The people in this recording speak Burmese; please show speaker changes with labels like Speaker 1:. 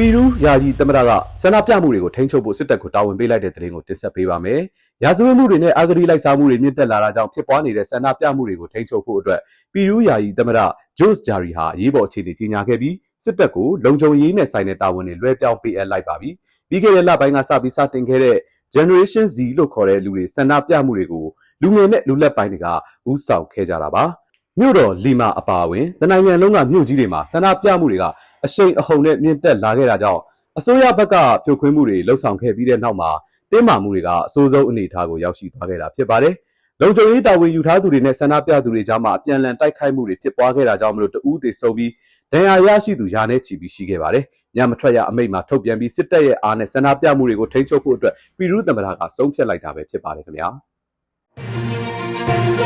Speaker 1: ပီရူးယာယီသမ္မတကဆန္ဒပြမှုတွေကိုထိန်းချုပ်ဖို့စစ်တပ်ကိုတာဝန်ပေးလိုက်တဲ့သတင်းကိုတင်ဆက်ပေးပါမယ်။ရာဇဝတ်မှုတွေနဲ့အဂတိလိုက်စားမှုတွေမြင့်တက်လာတာကြောင့်ဖြစ်ပွားနေတဲ့ဆန္ဒပြမှုတွေကိုထိန်းချုပ်ဖို့အတွက်ပီရူးယာယီသမ္မတဂျို့စ်ဂျာရီဟာရေးပေါ်အခြေအနေကြီးညာခဲ့ပြီးစစ်တပ်ကိုလုံခြုံရေးနဲ့ဆိုင်တဲ့တာဝန်တွေလွှဲပြောင်းပေးအပ်လိုက်ပါပြီ။ပြီးခဲ့တဲ့လပိုင်းကစပြီးစတင်ခဲ့တဲ့ Generation Z လို့ခေါ်တဲ့လူတွေဆန္ဒပြမှုတွေကိုလူငယ်နဲ့လူလက်ပိုင်းတွေကဥဆောင်ခဲ့ကြတာပါ။ မြို့တော်လီမာအပါအဝင်တနိုင်ငံလုံးကမြို့ကြီးတွေမှာဆန္ဒပြမှုတွေကအရှိန်အဟုန်နဲ့မြင့်တက်လာခဲ့တာကြောင့်အစိုးရဘက်ကဖြိုခွင်းမှုတွေလှုပ်ဆောင်ခဲ့ပြီးတဲ့နောက်မှာတင်းမာမှုတွေကအဆိုးဆုံးအနေအထားကိုရောက်ရှိသွားခဲ့တာဖြစ်ပါတယ်။လုံခြုံရေးတာဝန်ယူထားသူတွေနဲ့ဆန္ဒပြသူတွေကြားမှာအပြန်အလှန်တိုက်ခိုက်မှုတွေဖြစ်ပွားခဲ့တာကြောင့်မလို့တဦးသေဆုံးပြီးဒဏ်ရာရရှိသူယာနဲ့ချီပြီးရှိခဲ့ပါတယ်။ညမထွက်ရအမိန့်မှာထုတ်ပြန်ပြီးစစ်တပ်ရဲ့အားနဲ့ဆန္ဒပြမှုတွေကိုထိန်းချုပ်ဖို့အတွက်ပြည်သူ့သမ္မတကဆုံးဖြတ်လိုက်တာပဲဖြစ်ပါတယ်ခင်ဗျာ။